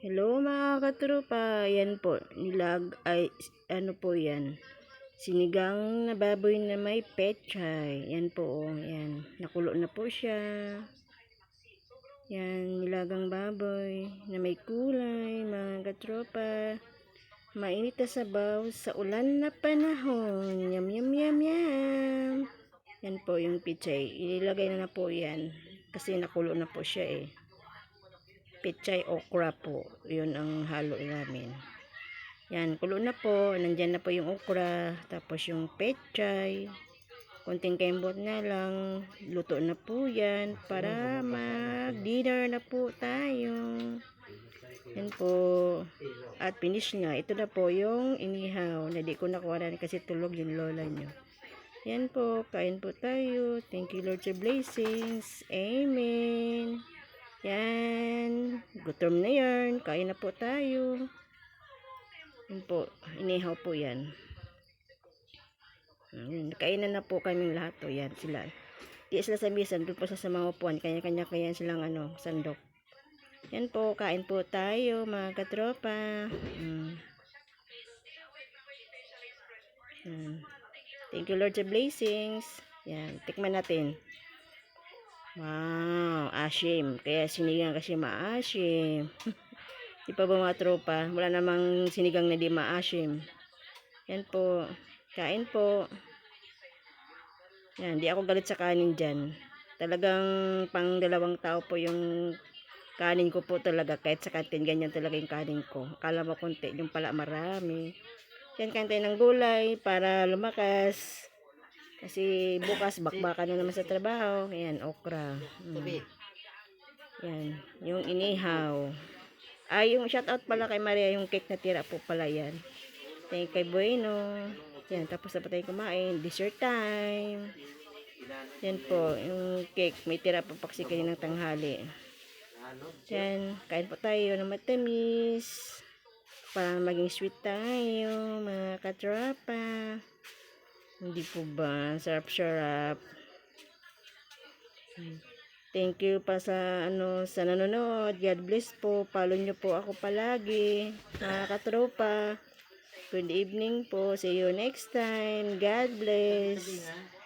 Hello mga katropa, yan po, nilag, ay, ano po yan, sinigang na baboy na may pechay, yan po, oh, yan, nakulo na po siya, yan, nilagang baboy na may kulay, mga katropa, mainit na sabaw sa ulan na panahon, yum yum yum yum, yan po yung pechay, ilagay na na po yan, kasi nakulo na po siya eh pechay okra po. Yun ang halo namin. Yan, kulo na po. Nandyan na po yung okra. Tapos yung pechay. Konting kembot na lang. Luto na po yan. Para mag-dinner na po tayo. Yan po. At finish nga. Ito na po yung inihaw. Na di ko nakuha kasi tulog yung lola nyo. Yan po. Kain po tayo. Thank you Lord sa blessings. Amen. Yan. Gutom na yan. Kain na po tayo. Yan po. Inihaw po yan. Yan. Kainan na po kaming lahat. O yan sila. Di sila sa misa. Doon po sa mga upuan. Kanya-kanya kaya silang ano, sandok. Yan po. Kain po tayo mga katropa. Mm. Yan. Thank you Lord sa blessings. Yan. Tikman natin. Wow, asim. Kaya sinigang kasi maasim. di pa ba mga tropa? Wala namang sinigang na di maasim. Yan po. Kain po. Yan, di ako galit sa kanin dyan. Talagang pang dalawang tao po yung kanin ko po talaga. Kahit sa kantin, ganyan talaga yung kanin ko. Akala mo konti, yung pala marami. Yan, kain tayo ng gulay para lumakas. Kasi bukas bakbakan na naman sa trabaho. Ayan, okra. Mm. Yan, yung inihaw. Ay, yung shoutout pala kay Maria, yung cake na tira po pala yan. Thank you kay Bueno. Yan, tapos na pa tayo kumain. Dessert time. Yan po, yung cake. May tira pa paksi ng tanghali. Yan, kain po tayo ng matamis. Para maging sweet tayo, mga katrapa. Hindi po ba? Sarap-sarap. Thank you pa sa ano sa nanonood. God bless po. Follow nyo po ako palagi. Mga. Good evening po. See you next time. God bless.